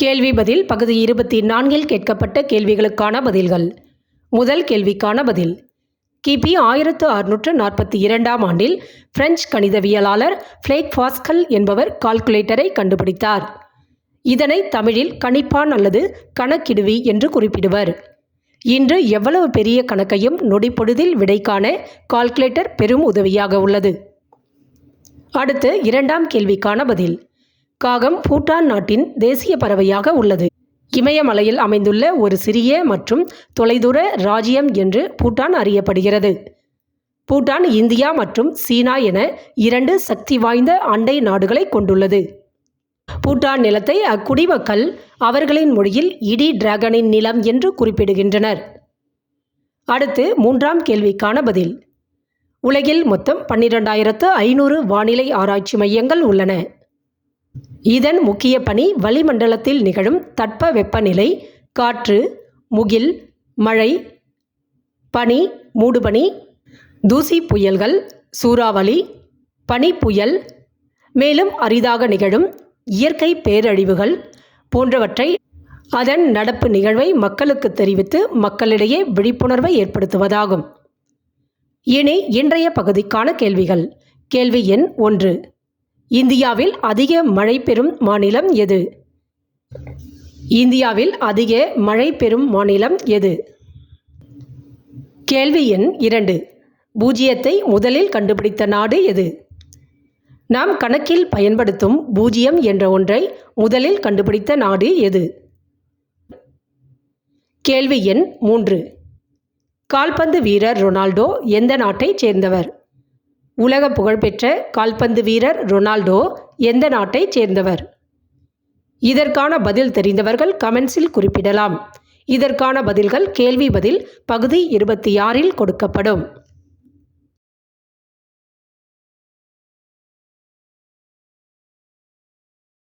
கேள்வி பதில் பகுதி இருபத்தி நான்கில் கேட்கப்பட்ட கேள்விகளுக்கான பதில்கள். முதல் கேள்விக்கான பதில். கிபி ஆயிரத்து அறுநூற்று நாற்பத்தி இரண்டாம் ஆண்டில் பிரெஞ்சு கணிதவியலாளர் ஃப்ளேக் பாஸ்கல் என்பவர் கால்குலேட்டரை கண்டுபிடித்தார். இதனை தமிழில் கணிப்பான் அல்லது கணக்கிடுவி என்று குறிப்பிடுவர். இன்று எவ்வளவு பெரிய கணக்கையும் நொடிப்பொழுதில் விடைக்கான கால்குலேட்டர் பெரும் உதவியாக உள்ளது. அடுத்து இரண்டாம் கேள்விக்கான பதில். காகம் பூட்டான் நாட்டின் தேசிய பறவையாக உள்ளது. இமயமலையில் அமைந்துள்ள ஒரு சிறிய மற்றும் தொலைதூர ராஜ்யம் என்று பூட்டான் அறியப்படுகிறது. பூட்டான் இந்தியா மற்றும் சீனா என இரண்டு சக்தி வாய்ந்த அண்டை நாடுகளை கொண்டுள்ளது. பூட்டான் நிலத்தை அக்குடிமக்கள் அவர்களின் மொழியில் இடி டிராகனின் நிலம் என்று குறிப்பிடுகின்றனர். அடுத்து மூன்றாம் கேள்விக்கான பதில். உலகில் மொத்தம் பன்னிரெண்டாயிரத்து ஐநூறு வானிலை ஆராய்ச்சி மையங்கள் உள்ளன. இதன் முக்கிய பணி வளிமண்டலத்தில் நிகழும் தட்ப வெப்பநிலை காற்று முகில் மழை பனி மூடுபனி தூசி புயல்கள் சூறாவளி பனிப்புயல் மேலும் அரிதாக நிகழும் இயற்கை பேரழிவுகள் போன்றவற்றை அதன் நடப்பு நிகழ்வை மக்களுக்கு தெரிவித்து மக்களிடையே விழிப்புணர்வை ஏற்படுத்துவதாகும். இனி இன்றைய பகுதிக்கான கேள்விகள். கேள்வி எண் ஒன்று. இந்தியாவில் அதிக மழை பெறும் மாநிலம் எது? இந்தியாவில் அதிக மழை பெறும் மாநிலம் எது? கேள்வி எண் இரண்டு. பூஜ்ஜியத்தை முதலில் கண்டுபிடித்த நாடு எது? நாம் கணக்கில் பயன்படுத்தும் பூஜ்ஜியம் என்ற ஒன்றை முதலில் கண்டுபிடித்த நாடு எது? கேள்வி எண் மூன்று. கால்பந்து வீரர் ரொனால்டோ எந்த நாட்டைச் சேர்ந்தவர்? உலக புகழ்பெற்ற கால்பந்து வீரர் ரொனால்டோ எந்த நாட்டைச் சேர்ந்தவர்? இதற்கான பதில் தெரிந்தவர்கள் கமெண்ட்ஸில் குறிப்பிடலாம். இதற்கான பதில்கள் கேள்வி பதில் பகுதி இருபத்தி ஆறில் கொடுக்கப்படும்.